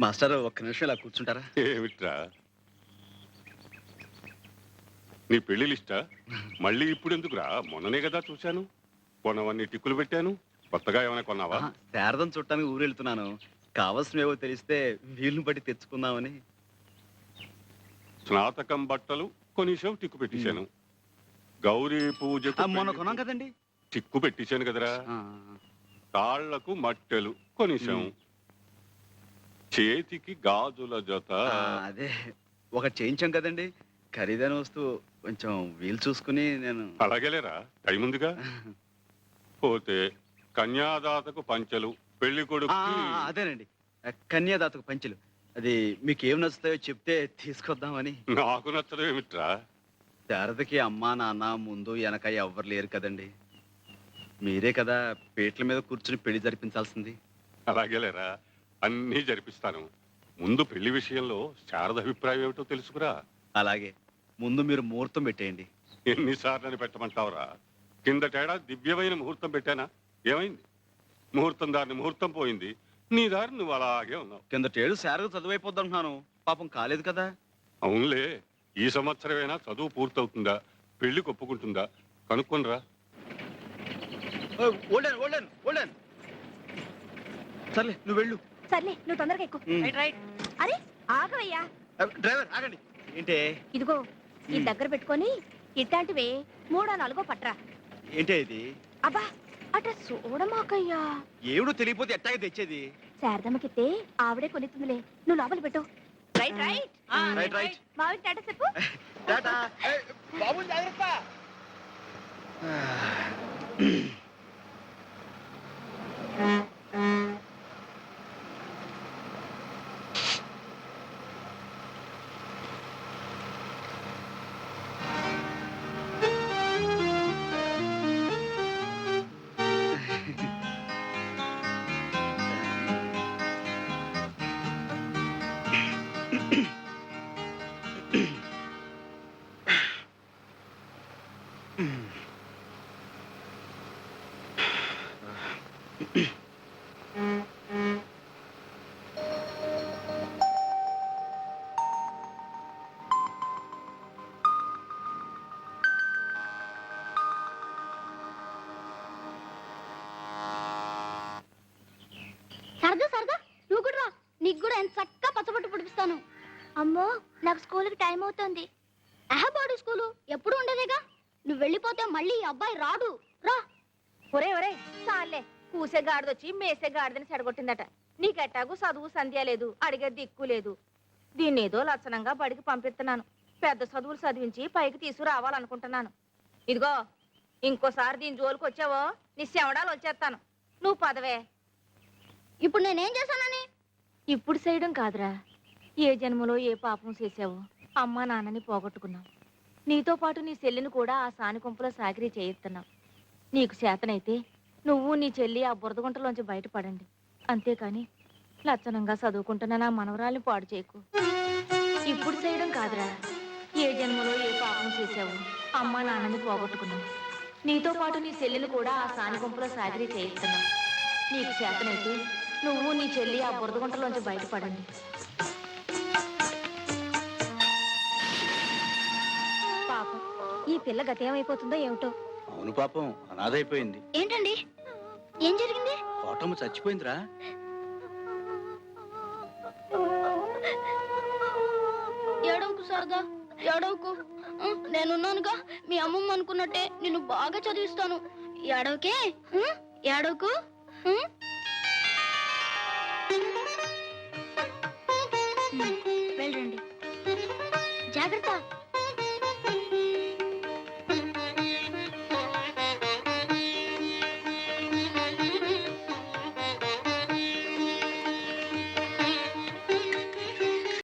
Master ఒక్క నిమిషం ఇలా కూర్చుంటారా? ఏమిట్రా? నీ పెళ్ళి లిస్టా? మళ్ళీ ఇప్పుడు ఎందుకురా? మొన్ననే కదా చూశాను. కొనవన్నీ టిక్కులు పెట్టాను. కొత్తగా ఏమైనా కొన్నావా? శారదం చుట్టానికి ఊరు వెళ్తున్నాను కావలసినవేవో తెలిస్తే వీలుని బట్టి తెచ్చుకుందామని. స్నాతకం బట్టలు కొనిసావు టిక్కు పెట్టేశాను. గౌరీ పూజకు ఆ, మొన్న కొన్నాం కదండి. టిక్కు పెట్టేశాను కదరా. తాళ్ళకు మట్టెలు కొనిసాం ఉమ్. చేతికి గాజుల జత. ఆ, అదే. ఒకటి చేయించాం కదండి. ఖరీదైన వస్తువు కొంచెం వీలు చూసుకుని నేను అలాగేలేరా? టైం ఉందిగా పోతే కన్యాదాతకు పంచలు పెళ్ళి ఆ, కొడుకు ఆ, అదేనండి. కన్యాదాతకు పంచులు. అది మీకు ఏం నచ్చుతాయో చెప్తే తీసుకొద్దామని. నాకు నచ్చడం ఏమిట్రా? శారదకి అమ్మా నాన్న ముందు వెనక ఎవ్వరు లేరు కదండి. మీరే కదా పీటల మీద కూర్చుని పెళ్ళి జరిపించాల్సింది. అలాగేలేరా? అన్నీ జరిపిస్తాను. ముందు పెళ్ళి విషయంలో శారద అభిప్రాయం ఏమిటో తెలుసుకురా. అలాగే. ముందు మీరు ముహూర్తం పెట్టేయండి. ఎన్నిసార్లు అని పెట్టమంటావురా కిందటేడా దివ్యమైన ముహూర్తం పెట్టానా? ఏమైంది? ముహూర్తం దారిని ముహూర్తం పోయింది. నీ దారి నువ్వు అలాగే ఉన్నావు. కిందటేడు శారద చదువైపోద్ది అంటున్నాను పాపం కాలేదు కదా? అవునులే. ఈ సంవత్సరమైనా చదువు పూర్తవుతుందా? పెళ్ళి ఒప్పుకుంటుందా కనుక్కొనిరా. ఓల్డెన్ ఓల్డెన్ ఓల్డెన్. సర్లే నువ్వు వెళ్ళు. సర్లే నువ్వు తొందరగా ఎక్కు. ఉమ్. అరే ఆగవయ్యా. ఆ, డ్రైవర్ ఆగండి. ఏంటే? ఇదిగో ఈ ఉమ్. దగ్గర పెట్టుకొని ఇట్లాంటివే మూడో నాలుగో పట్రా. ఏంటే ఇది? అబ్బా అట చూడమాకయ్యా. ఏమిడో తెలియపోతే ఎట్టాగే తెచ్చేది? శారదమ్మకితే ఆవిడే కొనిస్తుందిలే నువ్వు లోపల పెట్టు. రైట్ రైట్ రైట్ రైట్ మావి టాటా చెప్పు. టాటా ఏయ్, బాబు జాగ్రత్త. సరదా సరదా. నువ్వు కూడా రా. నీకు కూడా ఎంత చక్కగా పచ్చబొట్టు పుడిపిస్తాను. అమ్మో నాకు స్కూల్కి టైం అవుతుంది. అహబాడు స్కూలు. ఎప్పుడు ఉండేదేగా. నువ్వు వెళ్ళిపోతే మళ్ళీ ఈ అబ్బాయి రాడు. రా. ఒరే ఒరే చాలే. కూసే గాడిదొచ్చి మేసే గాడిదని సెడగొట్టిందట నీకెట్టాగు చదువు సంధ్య లేదు అడిగే దిక్కు లేదు. దీన్ని ఏదో లక్షణంగా బడికి పంపిస్తున్నాను. పెద్ద చదువులు చదివించి పైకి తీసుకురావాలనుకుంటున్నాను. ఇదిగో ఇంకోసారి దీని జోలికి వచ్చావో నీ శవడాలు వచ్చేస్తాను. నువ్వు పదవే. ఇప్పుడు నేనేం చేశానని? ఇప్పుడు చేయడం కాదురా. ఏ జన్మలో ఏ పాపం చేసావో అమ్మా నాన్నని పోగొట్టుకున్నావు నీతో పాటు నీ చెల్లిని కూడా ఆ సానికొంపులో సాకిరీ చేయిస్తున్నావు నీకు చేతనైతే నువ్వు నీ చెల్లి ఆ బురదగుంటలోంచి బయటపడండి. అంతేకాని లచ్చనంగా చదువుకుంటున్న నా మనవరాల్ని పాడు చేయకు. ఇప్పుడు చేయడం కాదురా. ఏ జన్మలో ఏ పాపం చేసావు అమ్మా నాన్నని పోగొట్టుకున్నావు. నీతో పాటు నీ చెల్లిని కూడా ఆ సానికొంపులో సాగిరి చేయిస్తున్నావు. నీకు చేతనైతే నువ్వు నీ చెల్లి ఆ బురదగుంటలోంచి బయటపడండి. పాపం ఈ పిల్ల గతేమైపోతుందో ఏమిటో అవును పాపం అనాథైపోయింది. ఏంటండి? ఏం జరిగింది? కోటమ్మ చచ్చిపోయిందిరా. ఏడవకు సరదా ఏడవకు. నేనున్నానుగా మీ అమ్మమ్మ అనుకున్నట్టే నిన్ను బాగా చదివిస్తాను. ఏడవకే? ఏడవకు? వెళ్ళండి. జాగ్రత్త.